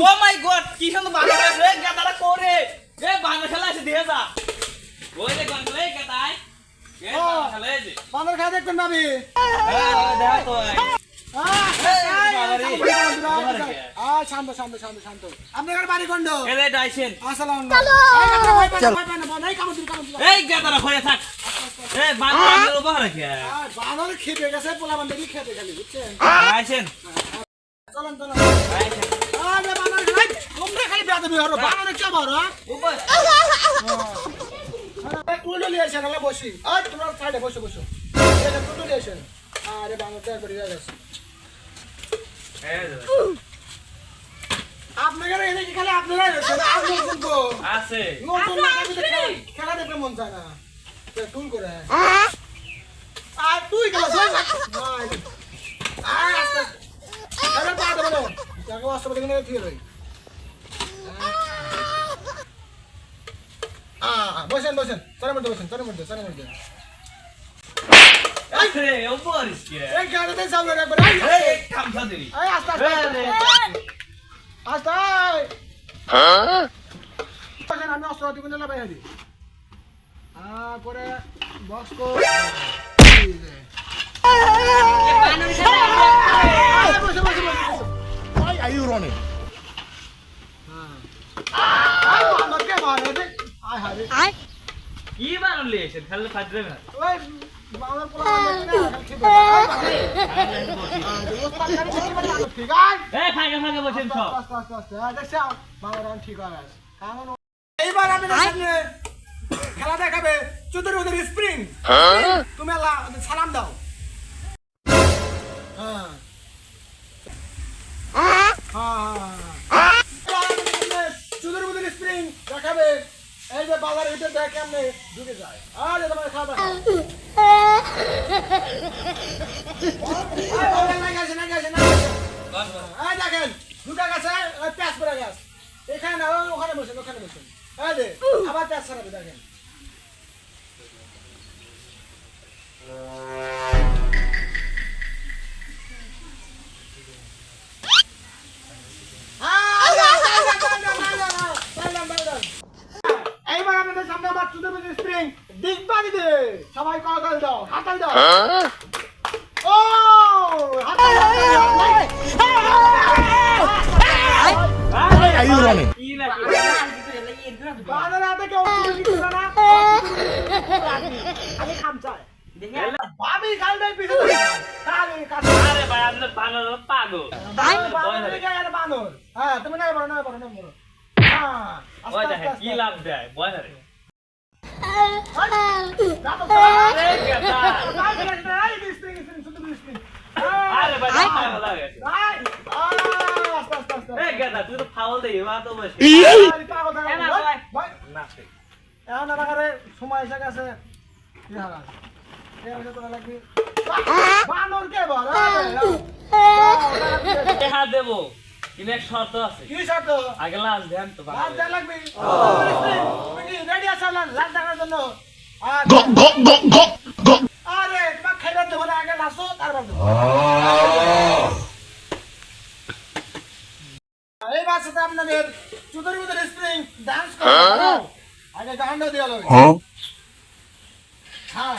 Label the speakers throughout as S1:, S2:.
S1: ও মাই god কি সুন্দর বাংলা খেলা রে গাদাটা করে এ বাংলা খেলা আছে দিয়ে যা। ওই রে গান খেলা গাদাই বাংলা খেলা
S2: দেখবেন ভাবি।
S1: দেখা তো
S2: শান্ত শান্ত শান্ত শান্ত। আপনার বাড়ি
S1: ডাইছেন
S2: আসসালাম এই, গাদা, ভয় পায় না, ভয় পায় না, ভয়- এই, কামড় দিন, কামড় দিন।
S1: এই গাদাটা হয়ে থাক।
S2: খেপে গেছে পোলা বান্ধবী খেপে খালি বুঝছেন চলেন চলেন। তোমরা খালি বেয়াদবি হরো বানর কে বড় টুলু নিয়ে এসেন আমরা বসি। আয় তোমরা সাইডে বসো বসো। টুলু নিয়ে এসেন আরে বানর তো একবার গেছে আপনাদের এনে কি খালি আপনারাই রয়েছেন আর নতুন তো
S1: আছে
S2: নতুন খেলা- খেলা দেখতে মন চায় না। টুল করে। আর তুই গেল আরে পা দেবো না। তাকে আস্তে করে দেখে ঠিক রই আ বসেন বসেন। চারের মধ্যে বসেন চারের মধ্যে চারের মধ্যে। আমি অস্ত্র দিব না বাইরে করে box
S3: Why are you running?
S1: কি বানালে এসে খেলে ফাজরে না
S2: ওই বাংলার পোলা ঠিক আছে
S1: এই ফাঁকে ফাঁকে বসেন সব
S2: আস্তে আস্তে আস্তে দেখছি বাংলার ঠিক আছে কারণ এইবার আমি সামনে খেলা দেখাবে চুদুর উদুর স্প্রিং। তুমি আল্লাহ সালাম দাও। হ্যাঁ। হ্যাঁ। হ্যাঁ চুদুর উদুর স্প্রিং দেখাবে। এই যে বাজার ভিতরে দেখে আপনি ঢুকে যায়। আর গেছে দেখেন প্যাঁচ পড়ে গাছ। এখানে ওখানে বসেন ওখানে বসেন। আবার প্যাঁচ ছাড়াবে দেখেন। এইবার আপনাদের সামনে আমার চুদের মধ্যে স্প্রিং দে সবাই কল দাও হাতাল দাও। ও হাতাল ভাবি গালটাই পিছে ধরে তাহলে কাছে
S1: আরে ভাই আমি তো পাগল।
S2: বানর দিকে আর বানর। হ্যাঁ তুমি হ্যাঁ
S1: ওই দেখে কি লাভ দেয়? বয় রে আরে ভাই গেদা তুই তো ফাউল দেই তো বসে। না।
S2: ভাই
S1: না
S2: সময় এসে গেছে। কি হারা
S1: দেব। কিন্তু এক শর্ত আছে।
S2: কি শর্ত?
S1: আগে লাশ দেন তো
S2: লাল চা লাগবে। তুমি কি রেডি আছো লাল লাল জন্য? আর
S3: Go, go, go, go, go.
S2: আরে তোমার খাইবার দেবো না আগে নাচো তারপর দেবো। এই বাসাতে আপনাদের চুদর মুদর স্প্রিং ডান্স করো আগে গান দিয়ে লাগবে হ্যাঁ।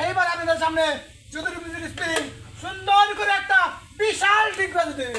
S2: এইবার আপনাদের সামনে চতুর্ভুজের স্পিন সুন্দর করে একটা বিশাল ডিগ বাজে দেবে